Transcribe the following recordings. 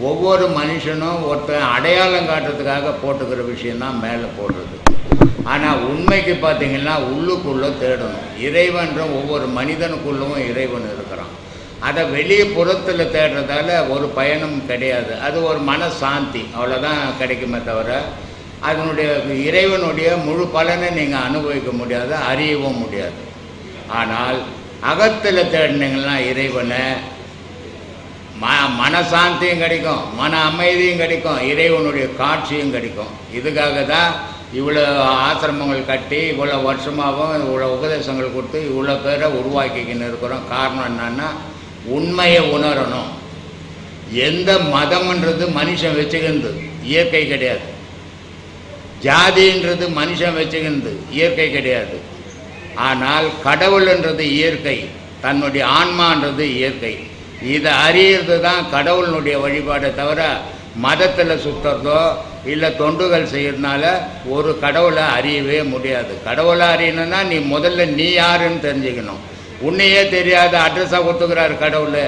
ஒவ்வொரு மனுஷனும் ஒருத்தன் அடையாளம் காட்டுறதுக்காக போட்டுக்கிற விஷயந்தான் மேலே போடுறது. ஆனால் உண்மைக்கு பார்த்தீங்கன்னா உள்ளுக்குள்ளே தேடணும். இறைவன்ற ஒவ்வொரு மனிதனுக்குள்ளவும் இறைவன் இருக்கிறான். அதை வெளியே புறத்தில் தேடுறதால ஒரு பயனும் கிடையாது. அது ஒரு மனசாந்தி. அவ்வளோதான் கிடைக்குமே தவிர அதனுடைய இறைவனுடைய முழு பலனை நீங்கள் அனுபவிக்க முடியாது அறியவும் முடியாது. ஆனால் அகத்தில் தேடினீங்கன்னா இறைவனை ம மனசாந்தியும் கிடைக்கும் மன அமைதியும் கிடைக்கும் இறைவனுடைய காட்சியும் கிடைக்கும். இதுக்காக தான் இவ்வளோ ஆசிரமங்கள் கட்டி இவ்வளோ வருஷமாகவும் இவ்வளோ உபதேசங்கள் கொடுத்து இவ்வளோ பேரை உருவாக்கிக்கின்னு இருக்கிறோம். காரணம் என்னன்னா உண்மையை உணரணும். எந்த மதம்ன்றது மனுஷன் வச்சுக்கிறது இயற்கை கிடையாது. ஜாதின்றது மனுஷன் வச்சுக்கிறது இயற்கை கிடையாது. ஆனால் கடவுள்ன்றது இயற்கை. தன்னுடைய ஆன்மான்றது இயற்கை. இதை அறியறது தான் கடவுளினுடைய வழிபாடை தவிர மதத்தில் சுற்றுறதோ இல்லை தொண்டுகள் செய்யறதுனால ஒரு கடவுளை அறியவே முடியாது. கடவுளை அறியணும்னா நீ முதல்ல நீ யாருன்னு தெரிஞ்சுக்கணும். உன்னையே தெரியாத அட்ரஸாக கொடுத்துக்கிறாரு கடவுள்.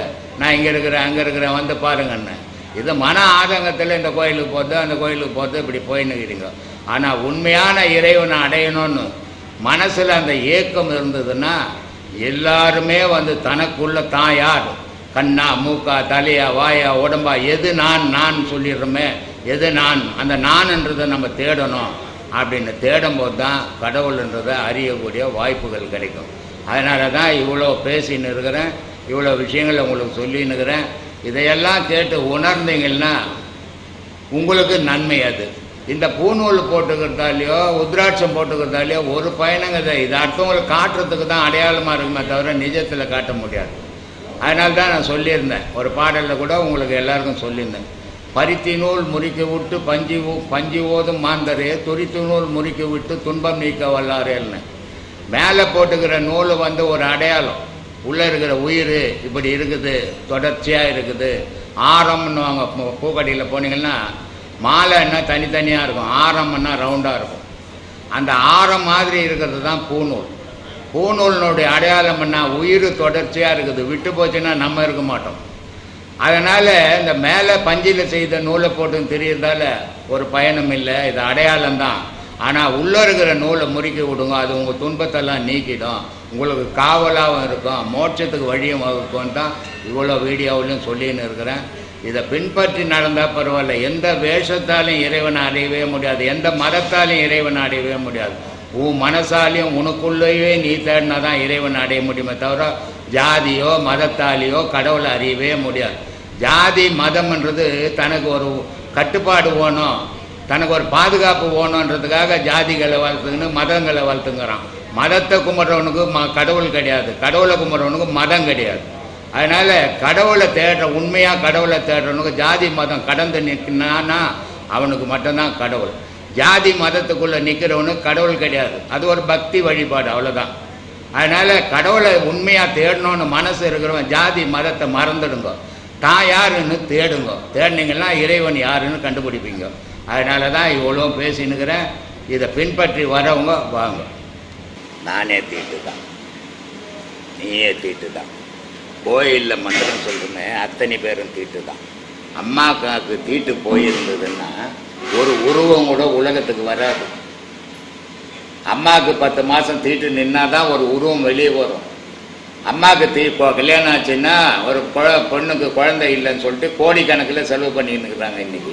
நான் இங்கே இருக்கிறேன் அங்கே இருக்கிறேன் வந்து பாருங்கன்னு. இது மன ஆதங்கத்தில் இந்த கோயிலுக்கு போகிறது அந்த கோயிலுக்கு போகிறது இப்படி போயின்னுக்கிறீங்க. ஆனால் உண்மையான இறைவனை அடையணும்னு மனசில் அந்த ஏக்கம் இருந்ததுன்னா எல்லாருமே வந்து தனக்குள்ள தான் யார்? கண்ணா மூக்கா தலையா வாயா உடம்பா எது நான் நான் சொல்லிடுறோமே எது நான் அந்த நான்ன்றதை நம்ம தேடணும். அப்படின்னு தேடும்போது தான் கடவுள்ன்றதை அறியக்கூடிய வாய்ப்புகள் கிடைக்கும். அதனால தான் இவ்வளோ பேசின்னு இருக்கிறேன் இவ்வளோ விஷயங்களை உங்களுக்கு சொல்லின்னு இருக்கிறேன். இதையெல்லாம் கேட்டு உணர்ந்தீங்கன்னா உங்களுக்கு நன்மை அது. இந்த பூநூல் போட்டுக்கிறதாலையோ உத்ராட்சம் போட்டுக்கிறதாலையோ ஒரு பயணங்கிறது இது இது அடுத்தவங்களுக்கு காட்டுறதுக்கு தான் அடையாளமாக இருக்குமே தவிர நிஜத்தில் காட்ட முடியாது. அதனால தான் நான் சொல்லியிருந்தேன். ஒரு பாடலில் கூட உங்களுக்கு எல்லாருக்கும் சொல்லியிருந்தேன். பருத்தி நூல் முறிக்க விட்டு பஞ்சி பஞ்சி ஓதும் மாந்தரே துரித்து நூல் முறிக்க விட்டு துன்பம் நீக்க வல்லாரேன்னு மேலே போட்டுக்கிற நூல் வந்து ஒரு அடையாளம். உள்ளே இருக்கிற உயிர் இப்படி இருக்குது தொடர்ச்சியாக இருக்குது. ஆரம்னு வாங்க பூக்கடியில் போனீங்கன்னா மாலைன்னா தனித்தனியாக இருக்கும். ஆரம்னா ரவுண்டாக இருக்கும். அந்த ஆரம் மாதிரி இருக்கிறது தான் பூநூல். பூநூலினுடைய அடையாளம் என்ன? உயிர் தொடர்ச்சியாக இருக்குது. விட்டு போச்சுன்னா நம்ம இருக்க மாட்டோம். அதனால் இந்த மேலே பஞ்சில் செய்த நூலை போட்டு தெரியறதால ஒரு பயனும் இல்லை. இது அடையாளம் தான். ஆனால் உள்ளே இருக்கிற நூலை முறுக்கி விடுங்க. அது உங்கள் துன்பத்தெல்லாம் நீக்கிடும். உங்களுக்கு காவலாகவும் இருக்கும். மோட்சத்துக்கு வழியும் வகுக்கும் தான் இவ்வளோ வீடியோவிலையும் சொல்லின்னு இருக்கிறேன். இதை பின்பற்றி நடந்தால் பரவாயில்ல. எந்த வேஷத்தாலையும் இறைவனை அடையவே முடியாது. எந்த மதத்தாலையும் இறைவனை அடையவே முடியாது. உன் மனசாலையும் உனக்குள்ளேயே நீ தேடினா தான் இறைவன் அடைய முடியுமே தவிர ஜாதியோ மதத்தாலேயோ கடவுளை அறியவே முடியாது. ஜாதி மதம்ன்றது தனக்கு ஒரு கட்டுப்பாடு வேணும். தனக்கு ஒரு பாதுகாப்பு வேணுன்றதுக்காக ஜாதிகளை வளர்த்துங்கன்னு மதங்களை வளர்த்துங்கிறான். மதத்தை கும்பிட்றவனுக்கு ம கடவுள் கிடையாது. கடவுளை கும்பிட்றவனுக்கு மதம் கிடையாது. அதனால் கடவுளை தேடுற உண்மையாக கடவுளை தேடுறவனுக்கு ஜாதி மதம் கடந்து நிற்கினான்னா அவனுக்கு மட்டும்தான் கடவுள். ஜாதி மதத்துக்குள்ளே நிற்கிறவனுக்கு கடவுள் கிடையாது. அது ஒரு பக்தி வழிபாடு அவ்வளோதான் அதனால் கடவுளை உண்மையாக தேடணும்னு மனசு இருக்கிறவன் ஜாதி மதத்தை மறந்துடுங்க. தான் யாருன்னு தேடுங்க. தேடினீங்கன்னா இறைவன் யாருன்னு கண்டுபிடிப்பீங்க. அதனால தான் இவ்வளோ பேசினுக்கிறேன் இதை பின்பற்றி வரவங்க வாங்க. நானே தீட்டு தான் நீயே தீட்டு தான் கோயிலில் மந்திரம் சொல்கிறோமே அத்தனை பேரும் தீட்டு தான் அம்மாவுக்கு தீட்டு போயிருந்ததுன்னா ஒரு உருவம் கூட உலகத்துக்கு வராது. அம்மாவுக்கு பத்து மாதம் தீட்டு நின்னா தான் ஒரு உருவம் வெளியே வரும். அம்மாவுக்கு தீ இப்போ கல்யாணம் ஆச்சுன்னா ஒரு குழ பொண்ணுக்கு குழந்தை இல்லைன்னு சொல்லிட்டு கோடிக்கணக்கில் செலவு பண்ணிக்கிட்டு இருக்கிறாங்க இன்னைக்கு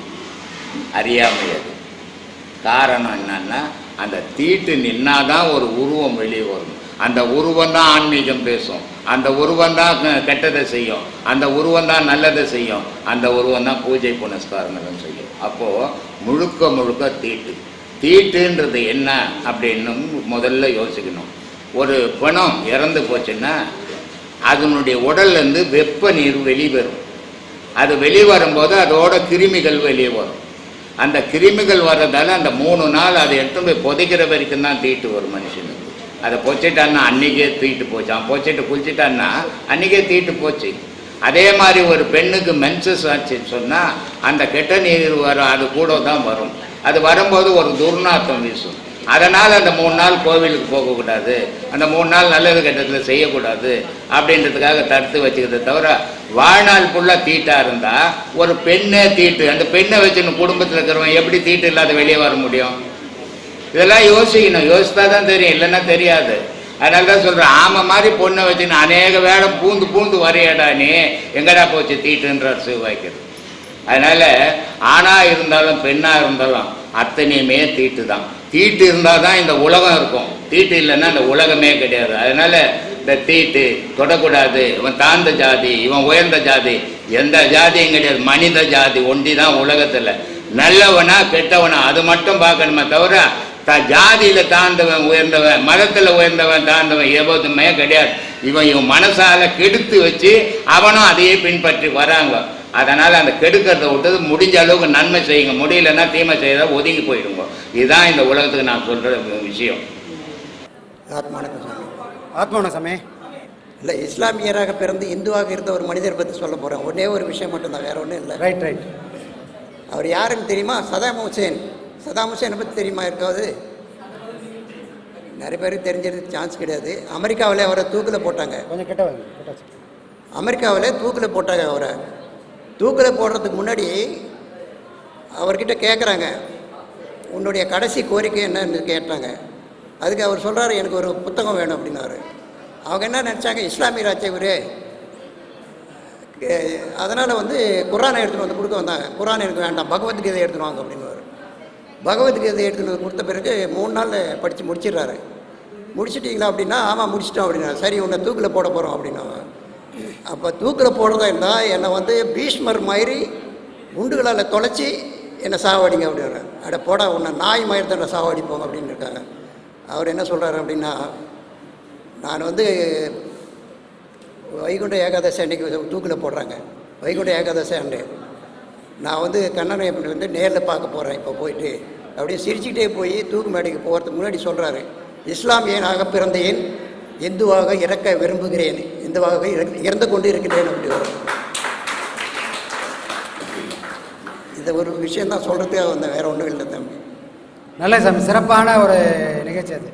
அறியாமையது காரணம் என்னன்னா அந்த தீட்டு நின்னாதான் ஒரு உருவம் வெளியே வரும். அந்த உருவம் தான் ஆன்மீகம் பேசும். அந்த உருவம் தான் கெட்டதை செய்யும். அந்த உருவம் தான் நல்லதை செய்யும். அந்த உருவம் தான் பூஜை புனஸ்காரங்களும் செய்யும் அப்போது முழுக்க முழுக்க தீட்டு. தீட்டுன்றது என்ன அப்படின்னு முதல்ல யோசிக்கணும். ஒரு பிணம் இறந்து போச்சுன்னா அதனுடைய உடல்லேருந்து வெப்ப நீர் வெளிவரும். அது வெளிவரும்போது அதோட கிருமிகள் வெளியே வரும் அந்த கிருமிகள் வர்றதால அந்த மூணு நாள் அதை எடுத்து போய் புதைக்கிற வரைக்கும் தான் தீட்டு ஒரு மனுஷனுக்கு. அதை பொச்சிட்டான்னா அன்னைக்கே தீட்டு போச்சான் பொச்சிட்டு குளிச்சிட்டான்னா அன்னைக்கே தீட்டு போச்சு. அதே மாதிரி ஒரு பெண்ணுக்கு மென்சஸ் ஆச்சுன்னு சொன்னால் அந்த கெட்ட நீர் வரும் அது கூட தான் வரும். அது வரும்போது ஒரு துர்நாத்தம் வீசும். அதனால் அந்த மூணு நாள் கோவிலுக்கு போகக்கூடாது. அந்த மூணு நாள் நல்லது கெட்டதில் செய்யக்கூடாது அப்படின்றதுக்காக தடுத்து வச்சுக்கிறத தவிர வாழ்நாள் ஃபுல்லாக தீட்டாக இருந்தால் ஒரு பெண்ணே தீட்டு அந்த பெண்ணை வச்சுன்னு குடும்பத்தில் இருக்கிறவன் எப்படி தீட்டு இல்லாத வெளியே வர முடியும்? இதெல்லாம் யோசிக்கணும். யோசித்தா தான் தெரியும். இல்லைன்னா தெரியாது. அதனால தான் சொல்கிறேன் ஆமாம் மாதிரி பொண்ணை வச்சுன்னு அநேக வேலை பூந்து பூந்து வரையடா நீ. எங்கடா போச்சு தீட்டுன்றார் சிவாய்க்கிறது அதனால் ஆணாக இருந்தாலும் பெண்ணாக இருந்தாலும் அத்தனையுமே தீட்டு தான் தீட்டு இருந்தால் தான் இந்த உலகம் இருக்கும். தீட்டு இல்லைன்னா இந்த உலகமே கிடையாது. அதனால் இந்த தீட்டு தொடக்கூடாது. இவன் தாழ்ந்த ஜாதி இவன் உயர்ந்த ஜாதி எந்த ஜாதியும் கிடையாது. மனித ஜாதி ஒண்டி தான் உலகத்தில். நல்லவனா கெட்டவனா அது மட்டும் பார்க்கணுமே தவிர த ஜாதியில் தாழ்ந்தவன் உயர்ந்தவன் மதத்தில் உயர்ந்தவன் தாழ்ந்தவன் எவ்வளவுமே கிடையாது. இவன் இவன் மனசால கெடுத்து வச்சு அவனும் அதையே பின்பற்றி வராங்க. அதனால் அந்த கெடுக்கிறத விட்டது முடிஞ்ச அளவுக்கு நன்மை செய்யுங்க. முடியலன்னா தீமை செய்யறத ஒதுங்கி போயிடுங்க. இதுதான் இந்த உலகத்துக்கு நான் சொல்கிற விஷயம். ஆத்மானக்கம் சாமி. ஆத்மான சாமி. இல்லை இஸ்லாமியராக பிறந்து இந்துவாக இருந்த ஒரு மனிதரை பற்றி சொல்ல போகிறேன் ஒரே ஒரு விஷயம் மட்டும்தான் வேற ஒன்றும் இல்லை. ரைட் ரைட் அவர் யாருன்னு தெரியுமா? Saddam Hussein. சதாம் ஹுசேனை பற்றி தெரியுமா இருக்காது நிறைய பேருக்கு தெரிஞ்சிருக்கு சான்ஸ் கிடையாது. அமெரிக்காவில் அவரை தூக்கில் போட்டாங்க. கொஞ்சம் கிட்ட வாங்க கிட்ட வச்சு. அமெரிக்காவில் தூக்கில் போட்டாங்க அவரை. தூக்கில் போடுறதுக்கு முன்னாடி அவர்கிட்ட கேட்குறாங்க உன்னுடைய கடைசி கோரிக்கை என்னன்னு கேட்டாங்க. அதுக்கு அவர் சொல்கிறாரு எனக்கு ஒரு புத்தகம் வேணும் அப்படின்னாரு. அவங்க என்ன நினச்சாங்க இஸ்லாமிய ராஜ்யவர் அதனால் வந்து குரானை எடுத்துகிட்டு வந்து கொடுக்க வந்தாங்க. குரான் எனக்கு வேண்டாம் பகவத்கீதை எடுத்துகிட்டு வாங்க அப்படின்னுவார். பகவத்கீதை எடுத்துன்னு வந்து கொடுத்த பிறகு மூணு நாளில் படித்து முடிச்சிடுறாரு. முடிச்சிட்டிங்களா அப்படின்னா ஆமாம் முடிச்சிட்டோம் அப்படின்னா சரி உன்னை தூக்கில் போட போகிறோம் அப்படின்னா அப்போ தூக்கில் போடுறதா இருந்தால் என்னை வந்து பீஷ்மர் மாதிரி குண்டுகளால் தொலைச்சி என்னை சாவடிங்க அப்படின்னாரு. அட போடா உன்னை நாய் மாதிரி தான் சாவடிப்போம் அப்படின்னு இருக்காங்க அவர் என்ன சொல்கிறாரு அப்படின்னா நான் வந்து வைகுண்ட ஏகாதசி அன்னைக்கு தூக்கில் போடுறாங்க. வைகுண்ட ஏகாதசி அன்று. நான் வந்து கண்ணனை வந்து நேரில் பார்க்க போகிறேன் இப்போ போயிட்டு. அப்படியே சிரிச்சுக்கிட்டே போய் தூக்கு மேடைக்கு போகிறதுக்கு முன்னாடி சொல்கிறாரு இஸ்லாமியனாக பிறந்தேன்? இந்துவாக இறக்க விரும்புகிறேன். இந்துவாக இறந்து கொண்டு இருக்கிறேன் அப்படி வரும். இந்த ஒரு விஷயம் தான் சொல்கிறதுக்காக வந்தேன். வேற ஒன்றும் இல்லை தம்பி. நல்ல சாமி சிறப்பான ஒரு நிகழ்ச்சி அது.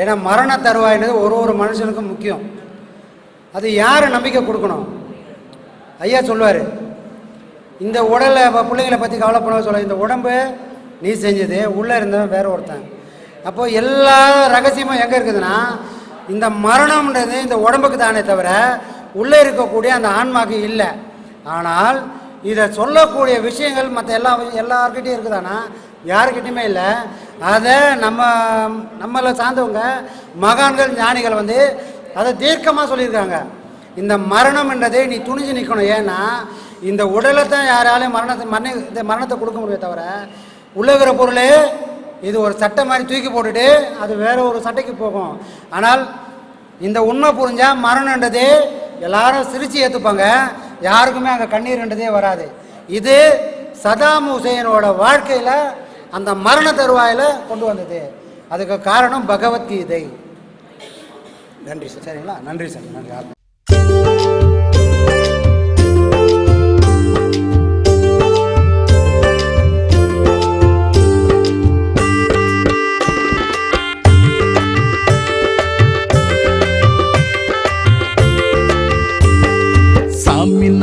ஏன்னா மரண தருவாயினது ஒரு ஒரு மனுஷனுக்கும் முக்கியம். அது யார் நம்பிக்கை கொடுக்கணும்? ஐயா சொல்லுவார் இந்த உடலை இப்போ பிள்ளைங்களை பற்றி கவலைப்பட சொல்ல இந்த உடம்பு நீ செஞ்சது உள்ளே இருந்தவன் வேற ஒருத்தன். அப்போது எல்லா ரகசியமும் எங்கே இருக்குதுன்னா இந்த மரணம்ன்றது இந்த உடம்புக்கு தானே தவிர உள்ளே இருக்கக்கூடிய அந்த ஆன்மாக்கு இல்லை. ஆனால் இதை சொல்லக்கூடிய விஷயங்கள் மற்ற எல்லா எல்லார்கிட்டையும் இருக்குதானா? யாருக்கிட்டையுமே இல்லை. அதை நம்ம நம்மளை சார்ந்தவங்க மகான்கள் ஞானிகள் வந்து அதை தீர்க்கமாக சொல்லியிருக்காங்க. இந்த மரணம்ன்றதே நீ துணிஞ்சு நிற்கணும் ஏன்னா இந்த உடலை தான் யாராலையும் மரணத்தை மரண இந்த மரணத்தை கொடுக்க முடியும் தவிர உள்ளகிற பொருளே இது ஒரு சட்டை மாதிரி தூக்கி போட்டுட்டு அது வேற ஒரு சட்டைக்கு போகும். ஆனால் இந்த உண்மை புரிஞ்சால் மரணன்றதே எல்லாரும் சிரித்து ஏற்றுப்பாங்க யாருக்குமே அங்கே கண்ணீர்ன்றதே வராது. இது சதாம் ஹுசேனோட வாழ்க்கையில் அந்த மரண தருவாயில் கொண்டு வந்தது. அதுக்கு காரணம் பகவத்கீதை நன்றி சார். சரிங்களா? நன்றி சார். நன்றி.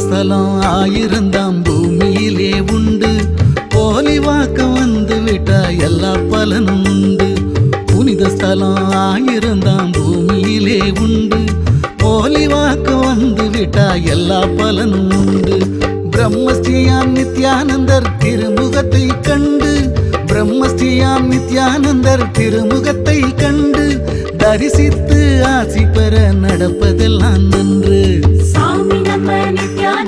ஸ்தலம் ஆயிரந்தாம் பூமியிலே உண்டு. போலி வாக்க வந்து விட்டா எல்லா பலனும் உண்டு. புனித ஸ்தலம் ஆயிருந்தாம் பூமியிலே உண்டு. போலி வாக்க வந்து விட்டா எல்லா பலனும் உண்டு. பிரம்மஸ்ரீயாம் நித்யானந்தர் திருமுகத்தை கண்டு பிரம்மஸ்ரீயாம் நித்யானந்தர் திருமுகத்தை கண்டு தரிசித்து ஆசி பெற நடப்பதெல்லாம் நன்று. சாமி நம்ம நித்யானந்த